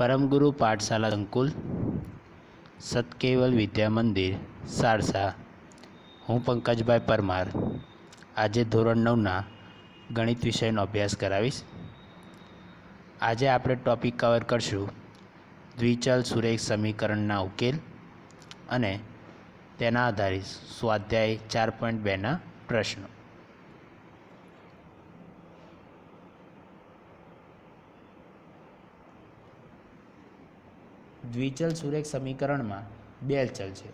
પરમગુરુ પાઠશાલા સંકુલ, સતકેવલ વિદ્યા મંદિર, સારસા. હું પંકજભાઈ પરમાર. આજે ધોરણ નવના ગણિત વિષયનો અભ્યાસ કરાવીશ. આજે આપણે ટૉપિક કવર કરશું દ્વિચલ સુરેખ સમીકરણના ઉકેલ અને તેના આધારિત સ્વાધ્યાય ચાર પોઈન્ટ બેના પ્રશ્નો. દ્વિચલ સુરેખ સમીકરણમાં બે ચલ છે.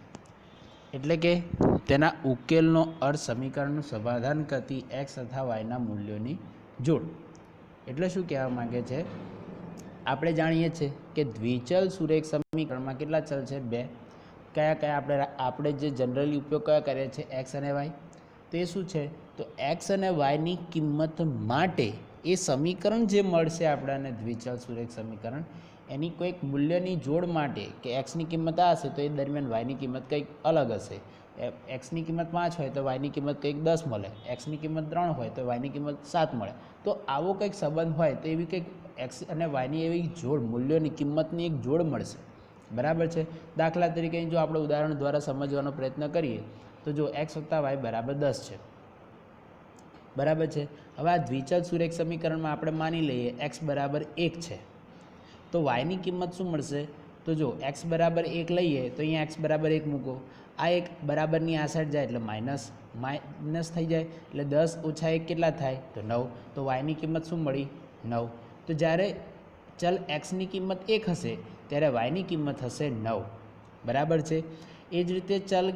એટલે કે તેના ઉકેલનો અર્થ સમીકરણનું સમાધાન કરતી એક્સ તથા વાયના મૂલ્યોની જોડ. એટલે શું કહેવા માંગે છે? આપણે જાણીએ છીએ કે દ્વિચલ સુરેખ સમીકરણમાં કેટલા ચલ છે? બે. કયા કયા આપણે આપણે જે જનરલી ઉપયોગ કયા કરીએ છીએ? એક્સ અને વાય તે શું છે? તો એક્સ અને વાયની કિંમત માટે એ સમીકરણ જે મળશે આપણને દ્વિચલ સુરેખ સમીકરણ એની કોઈક મૂલ્યની જોડ માટે કે એક્સની કિંમત આ હશે તો એ દરમિયાન વાયની કિંમત કંઈક અલગ હશે. એક્સની કિંમત પાંચ હોય તો વાયની કિંમત કંઈક દસ મળે. એક્સની કિંમત ત્રણ હોય તો વાયની કિંમત સાત મળે. તો આવો કંઈક સંબંધ હોય તો એવી કંઈક એક્સ અને વાયની એવી જોડ, મૂલ્યોની કિંમતની એક જોડ મળશે. બરાબર છે? દાખલા તરીકે જો આપણે ઉદાહરણ દ્વારા સમજવાનો પ્રયત્ન કરીએ, તો જો એક્સ વત્તા વાય બરાબર દસ છે. બરાબર છે? હવે આ દ્વિચલ સુરેખ સમીકરણમાં આપણે માની લઈએ એક્સ બરાબર એક છે. તો વાયની કિંમત શું મળશે? તો જો એક્સ બરાબર એક લઈએ તો અહીંયા એક્સ બરાબર એક મૂકો. આ એક બરાબરની આ સાઈડ જાય એટલે માઇનસ માઇનસ થઈ જાય. એટલે દસ ઓછા એક કેટલા થાય? તો નવ. તો વાયની કિંમત શું મળી? નવ. તો જ્યારે ચલ એક્સની કિંમત એક હશે, ત્યારે વાયની કિંમત હશે નવ. બરાબર છે? એ જ રીતે ચલ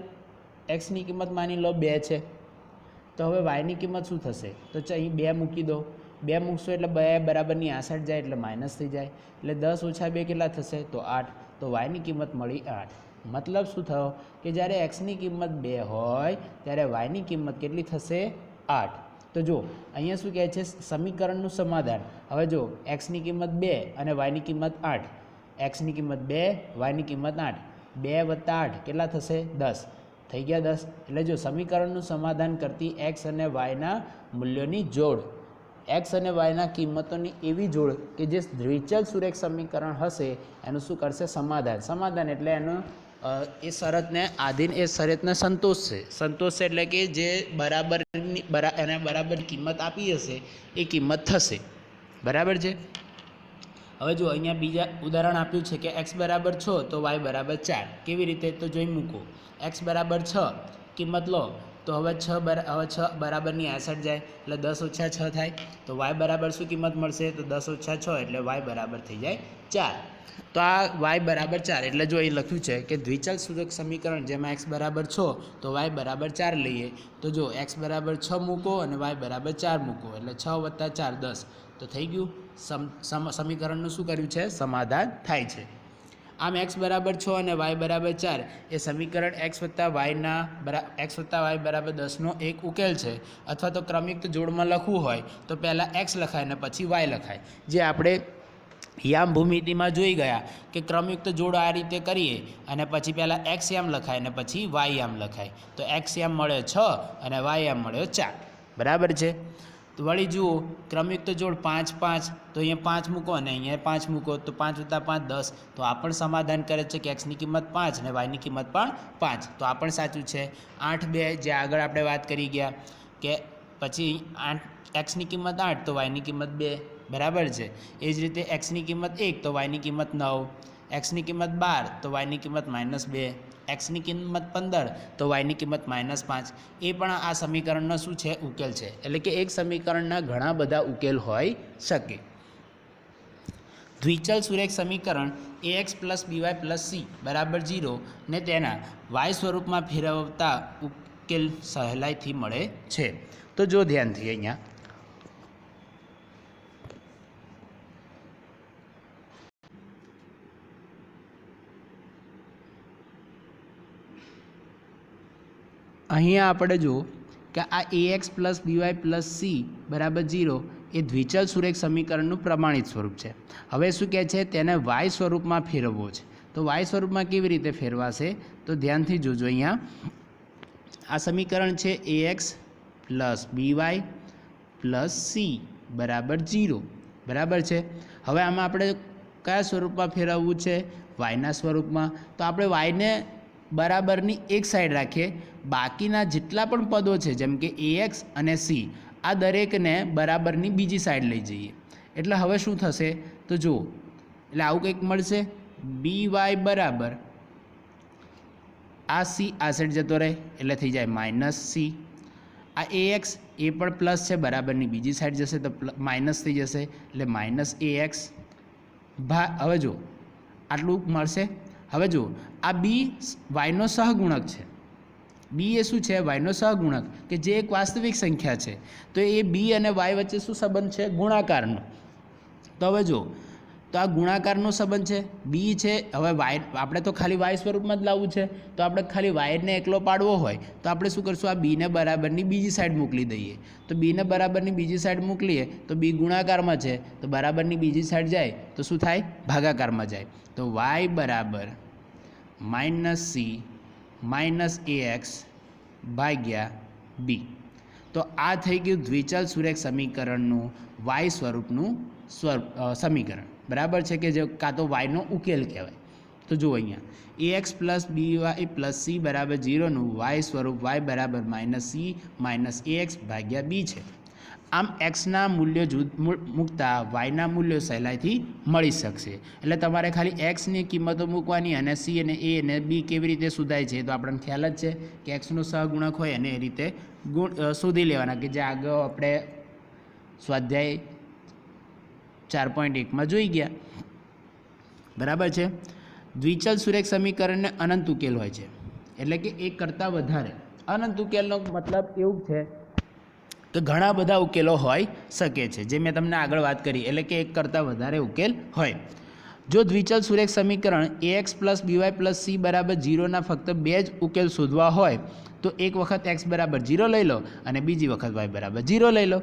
એક્સની કિંમત માની લો બે છે. તો હવે વાયની કિંમત શું થશે? તો અહીં બે મૂકી દો. બે મૂકશો એટલે બે બરાબરની આસઠ જાય એટલે માઇનસ થઈ જાય. એટલે દસ ઓછા બે કેટલા થશે? તો આઠ. તો વાયની કિંમત મળી આઠ. મતલબ શું થયો? કે જ્યારે એક્સની કિંમત બે હોય, ત્યારે વાયની કિંમત કેટલી થશે? આઠ. તો જો અહીંયા શું કહે છે? સમીકરણનું સમાધાન. હવે જો એક્સની કિંમત બે અને વાયની કિંમત આઠ. એક્સની કિંમત બે વાયની કિંમત આઠ. બે વત્તા આઠ કેટલા થશે? દસ. થઈ ગયા દસ. એટલે જો સમીકરણનું સમાધાન કરતી એક્સ અને વાયના મૂલ્યોની જોડ. એક્સ અને વાયના કિંમતોની એવી જોડ કે જે દ્વિચલ સુરેખ સમીકરણ હશે, એનું શું કરશે? સમાધાન. સમાધાન એટલે એનું એ શરતને આધીન, એ શરતને સંતોષશે. સંતોષશે એટલે કે જે બરાબરની, બરા, એને બરાબર કિંમત આપી હશે, એ કિંમત થશે. બરાબર છે? હવે જો અહીંયા બીજા ઉદાહરણ આપ્યું છે કે એક્સ બરાબર છ, તો વાય બરાબર ચાર. કેવી રીતે? તો જોઈ મૂકો. એક્સ બરાબર છ, કિંમત લો. તો હવે છ હવે છ બરાબરની આસઠ જાય, એટલે દસ ઓછા છ થાય. તો વાય બરાબર શું કિંમત મળશે? તો દસ ઓછા છ, એટલે વાય બરાબર થઈ જાય ચાર. તો આ વાય બરાબર ચાર, એટલે જો અહીં લખ્યું છે કે દ્વિચલ સૂચક સમીકરણ જેમાં એક્સ બરાબર છ, તો વાય બરાબર ચાર લઈએ. તો જો એક્સ બરાબર છ મૂકો અને વાય બરાબર ચાર મૂકો, એટલે છ વત્તા ચાર દસ. તો થઈ ગયું. સમ, સમીકરણનું શું કર્યું છે? સમાધાન થાય છે. આમ એક્સ બરાબર છ અને વાય બરાબર ચાર, એ સમીકરણ એક્સ વત્તા વાયના બરા એક્સ વત્તા વાય બરાબર દસનો એક ઉકેલ છે. અથવા તો ક્રમિક જોડમાં લખવું હોય, તો પહેલાં એક્સ લખાય અને પછી વાય લખાય. જે આપણે યામ ભૂમિતિમાં જોઈ ગયા કે ક્રમયુક્ત જોડ આ રીતે કરીએ અને પછી પહેલાં એક્સ યામ લખાય અને પછી વાય યામ લખાય. તો એક્સ યામ મળ્યો છ અને વાય યામ મળ્યો ચાર. બરાબર છે? તો વળી જુઓ ક્રમયુક્ત જોડ પાંચ પાંચ, તો અહીંયા પાંચ મૂકો અને અહીંયા પાંચ મૂકો, તો પાંચ વત્તા પાંચ દસ, તો આ પણ સમાધાન કરે છે કે એક્સની કિંમત પાંચ અને વાયની કિંમત પણ પાંચ, તો આ પણ સાચું છે. આઠ બે, જે આગળ આપણે વાત કરી ગયા, કે પછી આઠ એક્સની કિંમત આઠ, તો વાયની કિંમત બે, બરાબર છે? એ જ રીતે એક્સની કિંમત એક, તો વાયની કિંમત નવ એક્સની કિંમત બાર, તો વાયની કિંમત માઇનસ બે એક્સની કિંમત પંદર, તો વાયની કિંમત માઇનસ પાંચ. એ પણ આ સમીકરણનો શું છે? ઉકેલ છે. એટલે કે એક સમીકરણના ઘણા બધા ઉકેલ હોઈ શકે. દ્વિચલ સુરેખ સમીકરણ a x plus b y plus c બરાબર જીરો ને તેના વાય સ્વરૂપમાં ફેરવતા ઉકેલ સહેલાઈથી મળે છે. તો જો ધ્યાનથી અહીંયા અહીંયા આપણે જુઓ કે આ a x plus b y plus c બરાબર જીરો એ દ્વિચલ સુરેખ સમીકરણનું પ્રમાણિત સ્વરૂપ છે. હવે શું કહે છે? તેને વાય સ્વરૂપમાં ફેરવવો છે. તો વાય સ્વરૂપમાં કેવી રીતે ફેરવાશે? તો ધ્યાનથી જોજો અહીંયા. આ સમીકરણ છે a x plus b y plus c બરાબર જીરો બરાબર છે? હવે આમાં આપણે કયા સ્વરૂપમાં ફેરવવું છે? વાયના સ્વરૂપમાં. તો આપણે વાયને બરાબરની એક સાઈડ રાખીએ. બાકીના જેટલા પણ પદો છે, જેમ કે એ એક્સ અને સી આ દરેકને બરાબરની બીજી સાઈડ લઈ જઈએ. એટલે હવે શું થશે? તો જુઓ, એટલે આવું કંઈક મળશે. બી વાય બરાબર. આ સી આ સાઈડ જતો રહે, એટલે થઈ જાય માઇનસ સી આ એ એક્સ એ પણ પ્લસ છે, બરાબરની બીજી સાઈડ જશે તો માઇનસ થઈ જશે, એટલે માઇનસ એ એક્સ ભા, હવે જુઓ, આટલું મળશે. હવે જુઓ, આ બી વાયનો સહગુણક છે. બી એ શું છે? વાયનો સહગુણક, કે જે એક વાસ્તવિક સંખ્યા છે. તો એ બી અને વાય વચ્ચે શું સંબંધ છે? ગુણાકારનો. તો હવે જુઓ. તો આ ગુણાકારનો સંબંધ છે. બી છે, હવે વાય આપણે તો ખાલી વાય સ્વરૂપમાં જ લાવવું છે. તો આપણે ખાલી વાયરને એકલો પાડવો હોય, તો આપણે શું કરશું? આ બીને બરાબરની બીજી સાઈડ મોકલી દઈએ. તો બીને બરાબરની બીજી સાઈડ મોકલીએ, તો બી ગુણાકારમાં છે. તો બરાબરની બીજી સાઈડ જાય, તો શું થાય? ભાગાકારમાં જાય. તો વાય બરાબર minus c minus a x ભાગ્યા બી. તો આ થઈ ગયું દ્વિચલ સુરેખ સમીકરણનું વાય સ્વરૂપનું સ્વરૂપ સમીકરણ. બરાબર છે કે જે કાં તો વાયનો ઉકેલ કહેવાય? તો જુઓ અહીંયા. A x plus b y plus c બરાબર જીરોનું વાય સ્વરૂપ વાય બરાબર minus c minus a x ભાગ્યા બી છે. આમ એક્સના મૂલ્યો જૂથ મૂકતા વાયના મૂલ્યો સહેલાઈથી મળી શકશે. એટલે તમારે ખાલી એક્સની કિંમતો મૂકવાની અને સી અને એ અને બી કેવી રીતે શોધાય છે તો આપણને ખ્યાલ જ છે કે એક્સનો સહગુણક હોય અને એ રીતે ગુણ શોધી લેવાના કે જે આગળ આપણે સ્વાધ્યાય ચાર પોઈન્ટ એકમાં જોઈ ગયા. બરાબર છે? દ્વિચલ સુરેખ સમીકરણને અનંત ઉકેલ હોય છે. એટલે કે એક કરતાં વધારે. અનંત ઉકેલનો મતલબ એવું છે કે ઘણા બધા ઉકેલો હોઈ શકે છે, જે મેં તમને આગળ વાત કરી. એટલે કે એક કરતાં વધારે ઉકેલ હોય. જો દ્વિચલ સુરેખ સમીકરણ a x plus b y plus c બરાબર જીરોના ફક્ત બે જ ઉકેલ શોધવા હોય, તો એક વખત એક્સ બરાબર જીરો લઈ લો અને બીજી વખત વાય બરાબર જીરો લઈ લો.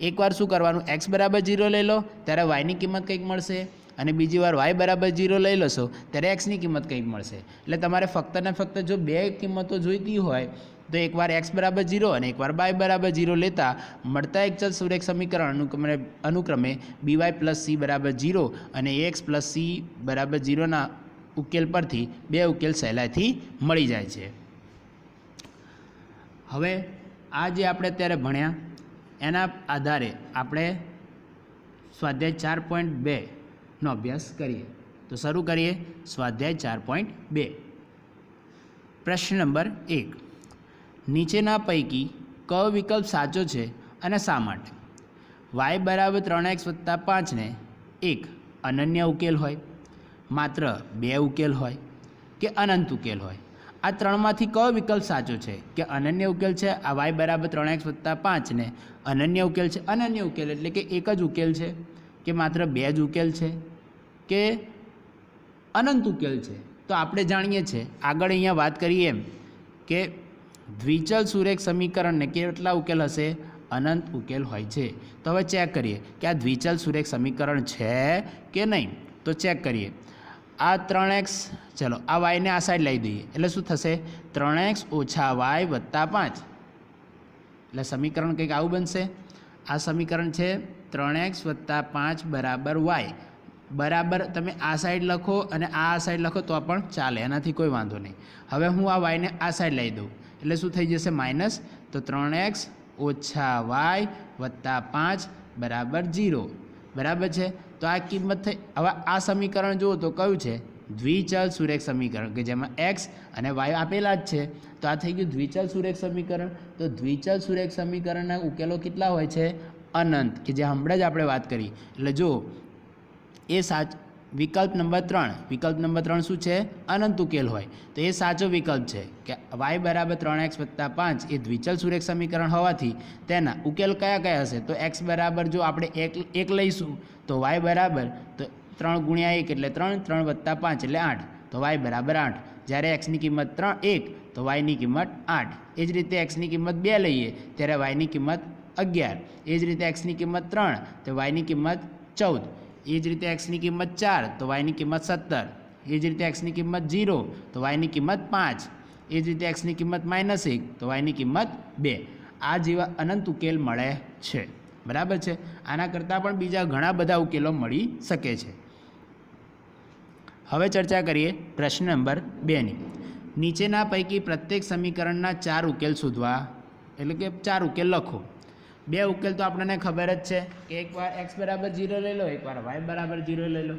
એકવાર શું કરવાનું? એક્સ બરાબર જીરો લઈ લો, ત્યારે વાયની કિંમત કંઈક મળશે અને બીજી વાર વાય બરાબર જીરો લઈ લેશો, ત્યારે એક્સની કિંમત કંઈક મળશે. એટલે તમારે ફક્ત ને ફક્ત જો બે કિંમતો જોઈતી હોય તો એકવાર એક્સ બરાબર જીરો અને એકવાર બાય બરાબર ઝીરો લેતા મળતા એક ચલ સુરેખ સમીકરણ અનુક્રમે અનુક્રમે બીવાય પ્લસ સી બરાબર ઝીરો અને એક્સ પ્લસ સી બરાબર જીરોના ઉકેલ પરથી બે ઉકેલ સહેલાઈથી મળી જાય છે. હવે આ જે આપણે અત્યારે ભણ્યા, એના આધારે આપણે સ્વાધ્યાય ચાર પોઈન્ટ બેનો અભ્યાસ કરીએ. તો શરૂ કરીએ સ્વાધ્યાય ચાર પોઈન્ટ બે. પ્રશ્ન નંબર એક. નીચેના પૈકી કયો વિકલ્પ સાચો છે અને શા માટે? વાય બરાબર ત્રણ એક્સ વત્તા પાંચને એક અનન્ય ઉકેલ હોય, માત્ર બે ઉકેલ હોય કે અનંત ઉકેલ હોય. આ ત્રણમાંથી કયો વિકલ્પ સાચો છે કે અનન્ય ઉકેલ છે? આ વાય બરાબર ત્રણ એક્સ વત્તા પાંચને અનન્ય ઉકેલ છે. અનન્ય ઉકેલ એટલે કે એક જ ઉકેલ છે કે માત્ર બે જ ઉકેલ છે કે અનંત ઉકેલ છે. તો આપણે જાણીએ છીએ, આગળ અહીંયા વાત કરીએ એમ કે દ્વિચલ સુરેખ સમીકરણને કેટલા ઉકેલ હશે? અનંત ઉકેલ હોય છે. તો હવે ચેક કરીએ કે આ દ્વિચલ સુરેખ સમીકરણ છે કે નહીં? તો ચેક કરીએ. આ ત્રણ એક્સ, ચલો, આ વાયને આ સાઈડ લઈ દઈએ. એટલે શું થશે? ત્રણ એક્સ ઓછા વાય વત્તા પાંચ. એટલે સમીકરણ કંઈક આવું બનશે. આ સમીકરણ છે ત્રણ એક્સ વત્તા પાંચ બરાબર વાય બરાબર તમે આ સાઈડ લખો અને આ સાઈડ લખો તો પણ ચાલે. એનાથી કોઈ વાંધો નહીં. હવે હું આ વાયને આ સાઈડ લઈ દઉં. એટલે શું થઈ જશે? માઇનસ. તો ત્રણ એક્સ ઓછા વાય વત્તા પાંચ બરાબર જીરો બરાબર છે? તો આ કિંમત થઈ હવે આ સમીકરણ જુઓ તો કયું છે? દ્વિચલ સુરેખ સમીકરણ, કે જેમાં એક્સ અને વાય આપેલા જ છે. તો આ થઈ ગયું દ્વિચલ સુરેખ સમીકરણ. તો દ્વિચલ સુરેખ સમીકરણના ઉકેલો કેટલા હોય છે? અનંત, કે જે હમણાં જ આપણે વાત કરી. એટલે જો એ સાચ વિકલ્પ નંબર ત્રણ. વિકલ્પ નંબર ત્રણ શું છે? અનંત ઉકેલ હોય. તો એ સાચો વિકલ્પ છે કે વાય બરાબર ત્રણ એક્સ વત્તા પાંચ એ દ્વિચલ સુરેખ સમીકરણ હોવાથી તેના ઉકેલ કયા કયા હશે? તો એક્સ બરાબર જો આપણે એક એક લઈશું, તો વાય બરાબર તો ત્રણ ગુણ્યા એક એટલે ત્રણ ત્રણ વત્તા પાંચ એટલે આઠ. તો વાય બરાબર આઠ. જ્યારે એક્સની કિંમત ત્રણ, એક, તો વાયની કિંમત આઠ. એ જ રીતે એક્સની કિંમત બે લઈએ, ત્યારે વાયની કિંમત અગિયાર. એ જ રીતે એક્સની કિંમત ત્રણ, તો વાયની કિંમત ચૌદ. એ જ રીતે એક્સની કિંમત ચાર, તો વાયની કિંમત સત્તર. એ જ રીતે એક્સની કિંમત ઝીરો તો વાયની કિંમત પાંચ. એ જ રીતે એક્સની કિંમત માઇનસ એક, તો વાયની કિંમત બે. આ જેવા અનંત ઉકેલ મળે છે. બરાબર છે? આના કરતાં પણ બીજા ઘણા બધા ઉકેલો મળી શકે છે. હવે ચર્ચા કરીએ પ્રશ્ન નંબર બેની નીચેના પૈકી પ્રત્યેક સમીકરણના ચાર ઉકેલ શોધવા, એટલે કે ચાર ઉકેલ લખો. બે ઉકેલ તો આપણને ખબર જ છે કે એકવાર એક્સ બરાબર જીરો લઈ લો એકવાર વાય બરાબર જીરો લઈ લો.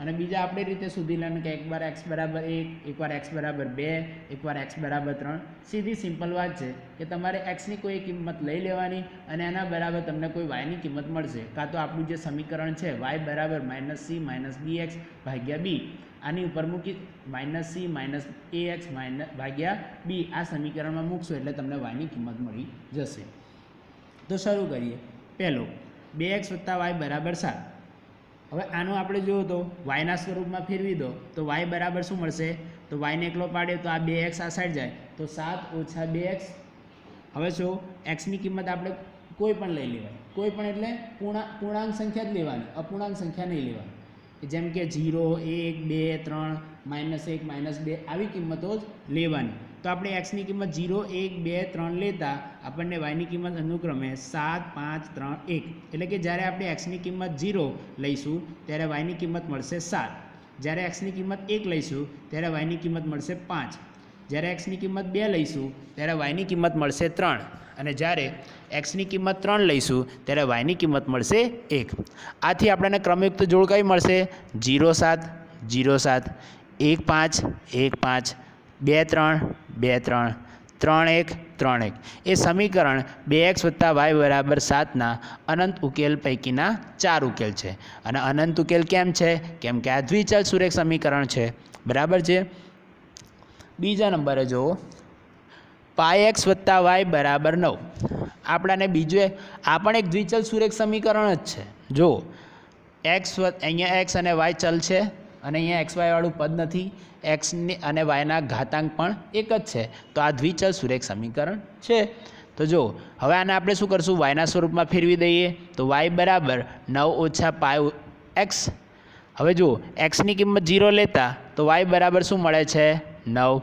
અને બીજા આપણી રીતે સુધી લેવાનું કે એકવાર એક્સ બરાબર એક એકવાર એક્સ બરાબર બે એકવાર એક્સ બરાબર ત્રણ. સીધી સિમ્પલ વાત છે કે તમારે એક્સની કોઈ કિંમત લઈ લેવાની અને એના બરાબર તમને કોઈ વાયની કિંમત મળશે. કાં તો આપણું જે સમીકરણ છે વાય બરાબર minus c minus b x ભાગ્યા બી આની ઉપર મૂકી minus c minus a x minus ભાગ્યા બી આ સમીકરણમાં મૂકશો એટલે તમને વાયની કિંમત મળી જશે. તો શરૂ કરીએ. પહેલો, બે એક્સ વત્તા વાય બરાબર સાત. હવે આનું આપણે જોયું તો, વાયના સ્વરૂપમાં ફેરવી દો, તો વાય બરાબર શું મળશે? તો વાયને એકલો પાડ્યો તો આ બે એક્સ આ સાઈડ જાય. તો સાત ઓછા બે એક્સ. હવે શું એક્સની કિંમત આપણે કોઈ પણ લઈ લેવાય કોઈ પણ એટલે પૂર્ણા, પૂર્ણાંક સંખ્યા જ લેવાની. અપૂર્ણાંક સંખ્યા નહીં લેવાની. જેમ કે જીરો એક, બે, ત્રણ માઇનસ એક માઇનસ બે, આવી કિંમતો જ લેવાની. તો આપણે એક્સની કિંમત ઝીરો એક બે ત્રણ લેતા આપણને વાયની કિંમત અનુક્રમે સાત પાંચ ત્રણ એક એટલે કે જ્યારે આપણે એક્સની કિંમત જીરો લઈશું ત્યારે વાયની કિંમત મળશે સાત જ્યારે એક્સની કિંમત એક લઈશું ત્યારે વાયની કિંમત મળશે પાંચ જ્યારે એક્સની કિંમત બે લઈશું ત્યારે વાયની કિંમત મળશે ત્રણ અને જ્યારે એક્સની કિંમત ત્રણ લઈશું ત્યારે વાયની કિંમત મળશે એક આથી આપણને ક્રમયુક્ત જોડ કઈ મળશે જીરો સાત જીરો સાત એક પાંચ એક પાંચ બે ત્રણ બે, ત્રણ. ત્રણ એક ત્રણ એક. એ સમીકરણ બે એક્સ વત્તા વાય બરાબર સાતના અનંત ઉકેલ પૈકીના ચાર ઉકેલ છે. અને અનંત ઉકેલ કેમ છે? કેમ કે આ દ્વિચલ સુરેખ સમીકરણ છે. બરાબર છે? બીજા નંબરે જુઓ. પાય એક્સ વત્તા વાય બરાબર નવ. આપણાને બીજું આ પણ એક દ્વિચલ સુરેખ સમીકરણ જ છે. જો એક્સ અહીંયા એક્સ અને વાય ચલ છે. અને અહીંયા એક્સ વાયવાળું પદ નથી. એક્સની અને વાયના ઘાતાંક પણ એક જ છે. તો આ દ્વિચલ સુરેખ સમીકરણ છે. તો જો હવે આને આપણે શું કરશું? વાયના સ્વરૂપમાં ફેરવી દઈએ. તો વાય બરાબર નવ ઓછા પાય એક્સ હવે જુઓ એક્સની કિંમત જીરો લેતા તો વાય બરાબર શું મળે છે? નવ.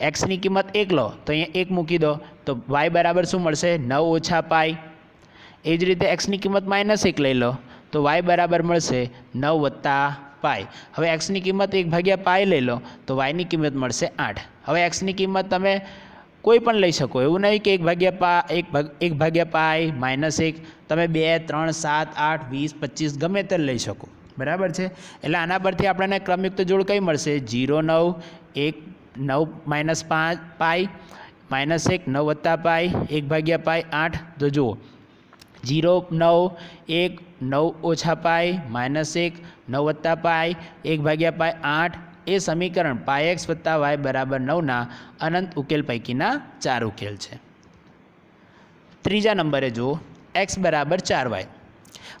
એક્સની કિંમત એક લો, તો અહીંયા એક મૂકી દો. તો વાય બરાબર શું મળશે? નવ ઓછા પાય. એ જ રીતે એક્સની કિંમત માઇનસ એક લઈ લો. તો વાય બરાબર મળશે નવ વત્તા પાય. હવે એક્સની કિંમત એક ભાગ્યા પાય લઈ લો, તો વાયની કિંમત મળશે આઠ. હવે એક્સની કિંમત તમે કોઈ પણ લઈ શકો. એવું નહીં કે એક ભાગ્યા પા, એક ભાગ, એક ભાગ્યા પાય માઇનસ એક. તમે બે, ત્રણ, સાત, આઠ, વીસ, પચીસ ગમે તે લઈ શકો. બરાબર છે? એટલે આના પરથી આપણને ક્રમયુક્ત જોડ કઈ મળશે? જીરો, નવ, એક, નવ માઇનસ પાંચ પાય. માઇનસ એક, નવ વત્તા પાય. એક ભાગ્યા પાય, આઠ. તો જુઓ જીરો નવ એક નવ ઓછા પાય, માઇનસ એક, નવ વત્તા પાય, એક ભાગ્યા પાય આઠ, એ સમીકરણ પાય એક્સ વત્તા વાય બરાબર નવના અનંત ઉકેલ પૈકીના ચાર ઉકેલ છે. ત્રીજા નંબરે જુઓ, એક્સ બરાબર ચાર વાય.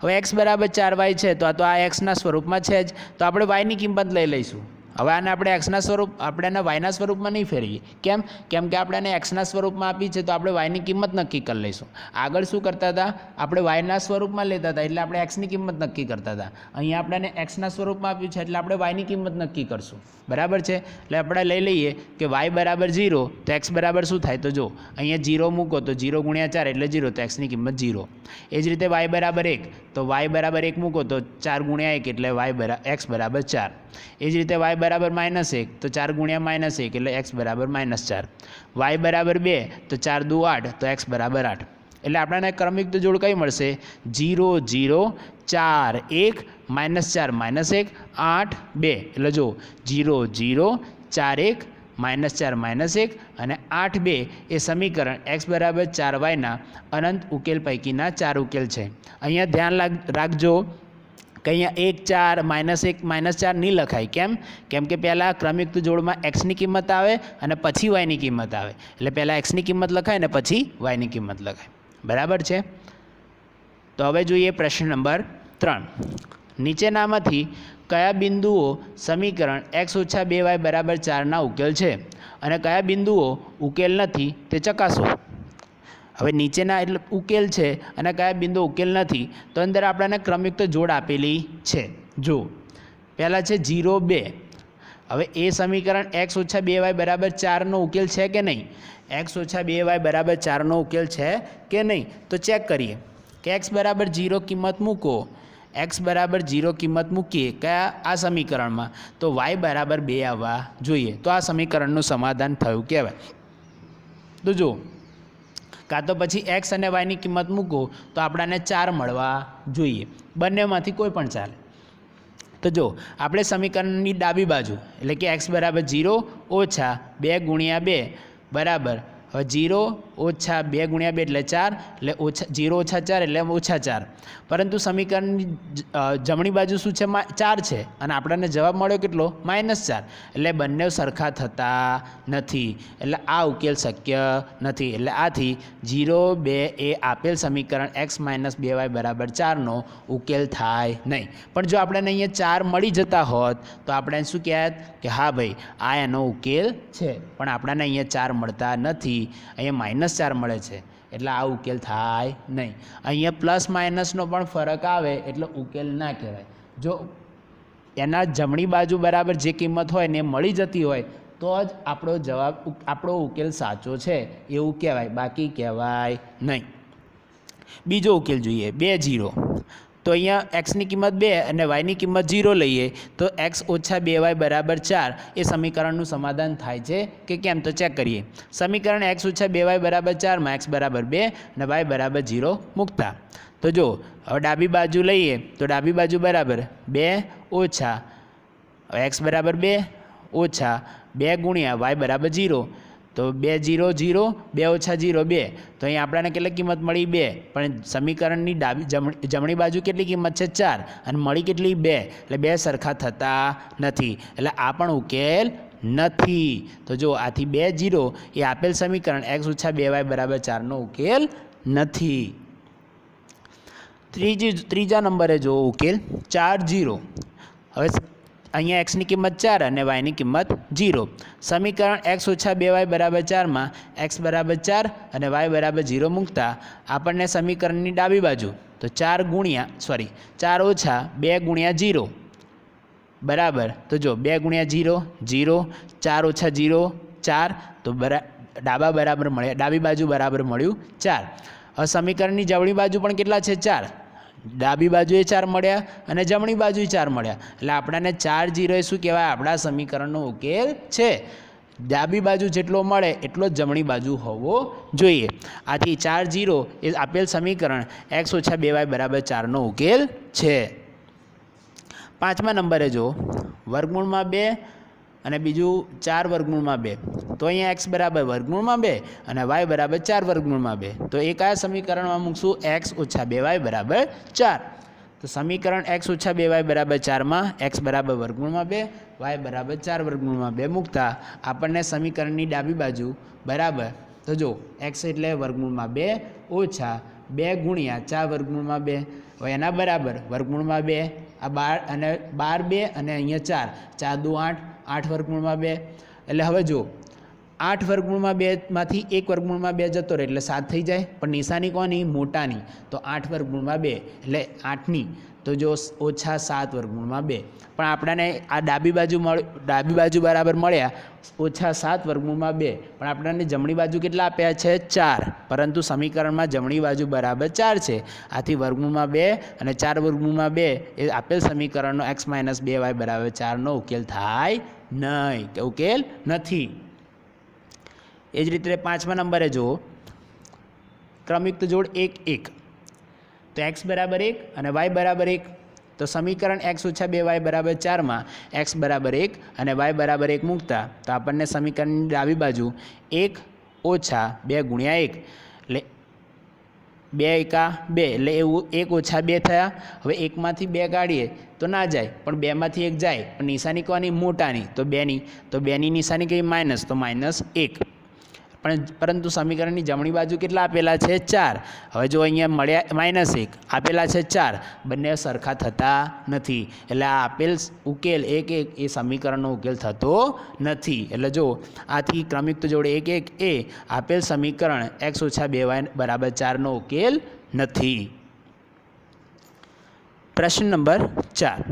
હવે એક્સ બરાબર ચાર વાય છે, તો આ તો આ એક્સના સ્વરૂપમાં છે જ. તો આપણે વાયની કિંમત લઈ લઈશું. હવે આને આપણે એક્સના સ્વરૂપ, આપણે એને વાયના સ્વરૂપમાં નહીં ફેરવીએ. કેમ? કેમ કે આપણે એને એક્સના સ્વરૂપમાં આપી છે, તો આપણે વાયની કિંમત નક્કી કરી લઈશું. આગળ શું કરતા હતા? આપણે વાયના સ્વરૂપમાં લેતા હતા, એટલે આપણે એક્સની કિંમત નક્કી કરતા હતા. અહીંયા આપણે એક્સના સ્વરૂપમાં આપ્યું છે, એટલે આપણે વાયની કિંમત નક્કી કરશું. બરાબર છે? એટલે આપણે લઈ લઈએ કે વાય બરાબર જીરો તો એક્સ બરાબર શું થાય? તો જો, અહીંયા જીરો મૂકો, તો જીરો ગુણ્યા ચાર, એટલે જીરો તો એક્સની કિંમત જીરો એ જ રીતે વાય બરાબર એક, તો વાય બરાબર એક મૂકો, તો ચાર ગુણ્યા એક, એટલે વાય બરા એક્સ બરાબર ચાર. એ જ રીતે વાય બરાબર માઇનસ એક, તો ચાર ગુણ્યા માઇનસ એક એટલે એક્સ બરાબર માઇનસ ચાર. વાય બરાબર બે, તો ચાર દુ આઠ, તો એક્સ બરાબર આઠ. એટલે આપણને ક્રમિક જોડ કઈ મળશે? જીરો જીરો, ચાર, એક માઇનસ ચાર માઇનસ એક, આઠ, બે. એટલે જો જીરો જીરો, ચાર, એક માઇનસ ચાર માઇનસ એક અને આઠ, બે એ સમીકરણ એક્સ બરાબર ચાર વાયના અનંત ઉકેલ પૈકીના ચાર ઉકેલ છે. અહીંયા ધ્યાન રાખજો. કે અહીંયા એક ચાર, માઇનસ એક, માઇનસ ચાર નહીં લખાય. કેમ? કેમ કે પહેલાં ક્રમયુક્ત જોડમાં એક્સની કિંમત આવે અને પછી વાયની કિંમત આવે. એટલે પહેલાં એક્સની કિંમત લખાય ને પછી વાયની કિંમત લખાય. બરાબર છે? તો હવે જોઈએ પ્રશ્ન નંબર ત્રણ. નીચેનામાંથી કયા બિંદુઓ સમીકરણ એક્સ ઓછા બે વાય બરાબર ચારના ઉકેલ છે? અને કયા બિંદુઓ ઉકેલ નથી તે ચકાસો. હવે નીચેના એટલે ઉકેલ છે અને કયા બિંદુ ઉકેલ નથી, તો અંદર આપણને ક્રમયુક્ત જોડ આપેલી છે. જો પહેલાં છે જીરો બે. હવે એ સમીકરણ એક્સ ઓછા બે વાય બરાબર ચારનો ઉકેલ છે કે નહીં? એક્સ ઓછા બે વાય બરાબર ચારનો ઉકેલ છે કે નહીં? તો ચેક કરીએ. કે એક્સ બરાબર જીરો કિંમત મૂકો. એક્સ બરાબર જીરો કિંમત મૂકીએ. કયા? આ સમીકરણમાં. તો વાય બરાબર બે આવવા જોઈએ. તો આ સમીકરણનું સમાધાન થયું કહેવાય. તો જુઓ. કાં તો પછી એક્સ અને વાયની કિંમત મૂકો, તો આપણાને ચાર મળવા જોઈએ. બંનેમાંથી કોઈ પણ ચાલે. તો જો, આપણે સમીકરણની ડાબી બાજુ, એટલે કે એક્સ બરાબર જીરો ઓછા બે ગુણ્યા બે બરાબર જીરો ઓછા બે ગુણ્યા બે એટલે ચાર, એટલે ઓછા, જીરો ઓછા ચાર એટલે ઓછા ચાર. પરંતુ સમીકરણની જમણી બાજુ શું છે? ચાર છે. અને આપણને જવાબ મળ્યો કેટલો? માઇનસ ચાર. એટલે બંને સરખા થતા નથી. એટલે આ ઉકેલ શક્ય નથી. એટલે આથી જીરો બે એ આપેલ સમીકરણ એક્સ માઇનસ બે વાય બરાબર ચારનો ઉકેલ થાય નહીં. પણ જો આપણને અહીંયા ચાર મળી જતા હોત, તો આપણે શું કહેત? કે હા ભાઈ, આ એનો ઉકેલ છે. પણ આપણને અહીંયા ચાર મળતા નથી. અહીંયા માઇનસ ચાર મળે છે. એટલે આ ઉકેલ થાય નહીં. અહીંયા પ્લસ માઇનસનો પણ ફરક આવે એટલે ઉકેલ ના કહેવાય. જો એના જમણી બાજુ બરાબર જે કિંમત હોય ને મળી જતી હોય, તો જ આપણો જવાબ આપણો ઉકેલ સાચો છે. એવું કહેવાય. બાકી કહેવાય નહીં. બીજો ઉકેલ જોઈએ. બે જીરો. તો અહીંયા એક્સની કિંમત બે અને વાયની કિંમત જીરો લઈએ, તો એક્સ ઓછા બે વાય બરાબર ચાર, એ સમીકરણનું સમાધાન થાય છે કે કેમ? તો ચેક કરીએ. સમીકરણ એક્સ ઓછા બે વાય બરાબર ચારમાં એક્સ બરાબર બે અને વાય બરાબર ઝીરો મૂકતા. તો જો, હવે ડાબી બાજુ લઈએ, તો ડાબી બાજુ બરાબર બે ઓછા એક્સ બરાબર બે ઓછા બે ગુણ્યા વાય બરાબર જીરો તો બે જીરો જીરો, બે ઓછા જીરો બે. તો અહીં આપણને કેટલી કિંમત મળી? બે. પણ સમીકરણની ડાબી જમણી બાજુ કેટલી કિંમત છે? ચાર. અને મળી કેટલી? બે. એટલે બે સરખા થતા નથી. એટલે આ પણ ઉકેલ નથી. તો જો આથી બે જીરો, એ આપેલ સમીકરણ એક્સ ઓછા બે વાય બરાબર ચારનો ઉકેલ નથી. ત્રીજી, ત્રીજા નંબરે જો ઉકેલ ચાર જીરો. હવે અહીંયા એક્સની કિંમત ચાર અને વાયની કિંમત જીરો સમીકરણ એક્સ ઓછા બે વાય બરાબર ચારમાં એક્સ બરાબર ચાર અને વાય બરાબર જીરો મૂકતા આપણને સમીકરણની ડાબી બાજુ, તો ચાર ગુણ્યા સોરી ચાર ઓછા બે ગુણ્યા જીરો બરાબર, તો જો બે ગુણ્યા જીરો જીરો ચાર ઓછા જીરો ચાર, તો બરા, ડાબા બરાબર મળ્યા, ડાબી બાજુ બરાબર મળ્યું ચાર. સમીકરણની જમણી બાજુ પણ કેટલા છે? ચાર. ડાબી બાજુએ ચાર મળ્યા અને જમણી બાજુએ ચાર મળ્યા. એટલે આપણાને ચાર જીરો શું કહેવાય? આપણા સમીકરણનો ઉકેલ છે. ડાબી બાજુ જેટલો મળે, એટલો જ જમણી બાજુ હોવો જોઈએ. આથી ચાર જીરો એ આપેલ સમીકરણ એક્સ ઓછા બે વાય બરાબર ચારનો ઉકેલ છે. પાંચમા નંબરે જો વર્ગમૂળમાં બે અને બીજું ચાર વર્ગમૂળમાં બે. તો અહીંયા એક્સ બરાબર વર્ગમૂળમાં બે અને વાય બરાબર ચાર વર્ગમૂળમાં બે. તો એ કયા સમીકરણમાં મૂકશું? એક્સ ઓછા બે વાય બરાબર ચાર. તો સમીકરણ એક્સ ઓછા બે વાય બરાબર ચારમાં એક્સ બરાબર વર્ગમૂળમાં બે વાય બરાબર ચાર વર્ગમૂળમાં બે મૂકતા આપણને સમીકરણની ડાબી બાજુ બરાબર. તો જો એક્સ એટલે વર્ગમૂળમાં બે ઓછા બે ગુણ્યા ચાર વર્ગમૂળમાં બે. એના બરાબર વર્ગમૂળમાં બે, આ બાર અને બાર બે અને અહીંયા ચાર. ચાર દુ આઠ આઠ વર્ગમૂળમાં બે. એટલે હવે જુઓ, આઠ વર્ગમૂળમાં બેમાંથી એક વર્ગમૂળમાં બે જતો રહે એટલે સાત થઈ જાય. પણ નિશાની કોની? મોટાની. તો આઠ વર્ગમૂળમાં બે. એટલે આઠની. તો જો ઓછા સાત વર્ગમૂળમાં બે. પણ આપણાને આ ડાબી બાજુ મળ, ડાબી બાજુ બરાબર મળ્યા. ઓછા સાત વર્ગમૂળમાં બે. પણ આપણને જમણી બાજુ કેટલા આપ્યા છે? ચાર. પરંતુ સમીકરણમાં જમણી બાજુ બરાબર ચાર છે. આથી વર્ગમૂળમાં બે અને ચાર વર્ગમૂળમાં બે એ આપેલ સમીકરણનો એક્સ માઇનસ બે વાય બરાબર ચારનો ઉકેલ થાય નહીં. કે ઉકેલ નથી. એ જ રીતે પાંચમા નંબરે જુઓ. ક્રમયુક્ત જોડ એક એક. તો એક્સ બરાબર એક અને વાય બરાબર એક. તો સમીકરણ એક્સ ઓછા બે, વાય બરાબર ચારમાં. એક્સ બરાબર એક અને વાય બરાબર એક મૂકતા. તો આપણને સમીકરણની ડાબી બાજુ એક ઓછા બે ગુણ્યા એક. એટલે બે એકા બે, એટલે એવું એક ઓછા બે થયા. હવે એકમાંથી બે કાઢીએ તો ના જાય, પણ બેમાંથી એક જાય. પણ નિશાની કોની? મોટાની. તો બેની. તો બેની નિશાની કઈ? માઇનસ. તો માઇનસ એક. પણ પરંતુ સમીકરણની જમણી બાજુ કેટલા આપેલા છે? ચાર. હવે જો અહીંયા મળ્યા માઇનસ એક, આપેલા છે ચાર. બંને સરખા થતા નથી. એટલે આ આપેલ ઉકેલ એક એક એ સમીકરણનો ઉકેલ થતો નથી. એટલે જો આથી ક્રમિકત જોડે એક એક એ આપેલ સમીકરણ એક્સ ઓછા બે વાય બરાબર ચારનો ઉકેલ નથી. પ્રશ્ન નંબર ચાર.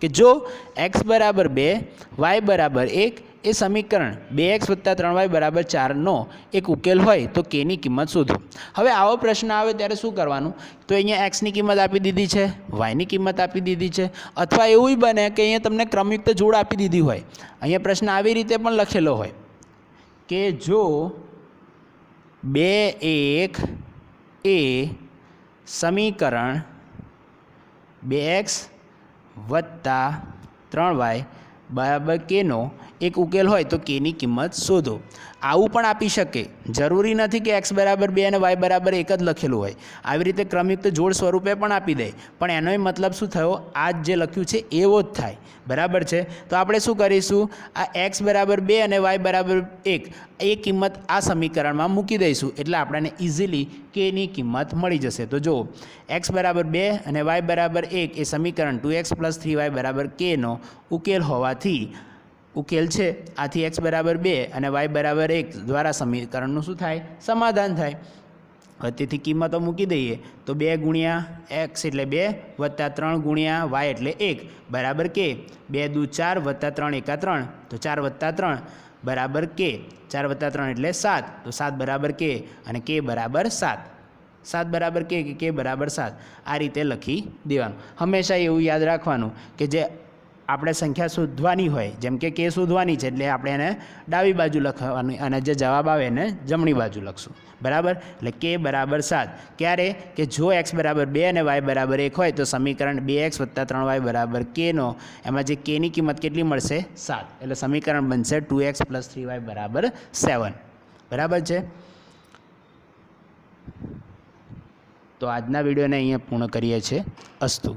કે જો એક્સ બરાબર બે વાય બરાબર એક એ સમીકરણ બે એક્સ વત્તા ત્રણ વાય બરાબર ચારનો એક ઉકેલ હોય તો કેની કિંમત શોધો. હવે આવો પ્રશ્ન આવે ત્યારે શું કરવાનું? તો અહીંયા એક્સની કિંમત આપી દીધી છે વાયની કિંમત આપી દીધી છે, અથવા એવું બને કે અહીંયા તમને ક્રમયુક્ત જોડ આપી દીધી હોય. અહીંયા પ્રશ્ન આવી રીતે પણ લખેલો હોય કે જો બે એક એ સમીકરણ બે એક્સ વત્તા ત્રણ વાય બરાબર કેનો એક ઉકેલ હોય તો કેની કિંમત શોધો. આવું પણ આપી શકે. જરૂરી નથી કે એક્સ બરાબર બે અને વાય બરાબર એક જ લખેલું હોય. આવી રીતે ક્રમયુક્ત જોડ સ્વરૂપે પણ આપી દે. પણ એનો મતલબ શું થયો? આ જે લખ્યું છે, એવો જ થાય. બરાબર છે? તો આપણે શું કરીશું? આ એક્સ બરાબર બે અને વાય બરાબર એક, એ કિંમત આ સમીકરણમાં મૂકી દઈશું. એટલે આપણને ઇઝીલી કેની કિંમત મળી જશે. તો જુઓ એક્સ બરાબર બે અને વાય બરાબર એક એ સમીકરણ two x plus three y બરાબર કેનો ઉકેલ હોવાથી ઉકેલ છે. આથી એક્સ બરાબર બે અને વાય બરાબર એક દ્વારા સમીકરણનું શું થાય? સમાધાન થાય. હવે કિંમતો મૂકી દઈએ. તો બે ગુણ્યા એક્સ એટલે બે વત્તા ત્રણ ગુણ્યા વાય એટલે એક. બરાબર કે? બે દુ ચાર વત્તા ત્રણ એકા ત્રણ. તો ચાર વત્તા ત્રણ. બરાબર કે? ચાર વત્તા ત્રણ એટલે સાત. તો સાત બરાબર કે? અને કે બરાબર સાત. સાત બરાબર કે કે કે બરાબર સાત? આ રીતે લખી દેવાનું. હંમેશા એવું યાદ રાખવાનું કે જે આપણે સંખ્યા શોધવાની હોય, જેમ કે કે શોધવાની છે એટલે આપણે એને ડાબી બાજુ લખવાની અને જે જવાબ આવે એને જમણી બાજુ લખશું. બરાબર? એટલે કે બરાબર સાત. ક્યારે? કે જો એક્સ બરાબર બે અને વાય બરાબર એક હોય, તો સમીકરણ બે એક્સ વત્તા ત્રણ વાય બરાબર કેનો એમાં જે કેની કિંમત કેટલી મળશે? સાત. એટલે સમીકરણ બનશે two x plus three y બરાબર સેવન. બરાબર છે? તો આજના વિડીયોને અહીંયા પૂર્ણ કરીએ છીએ. અસ્તુ.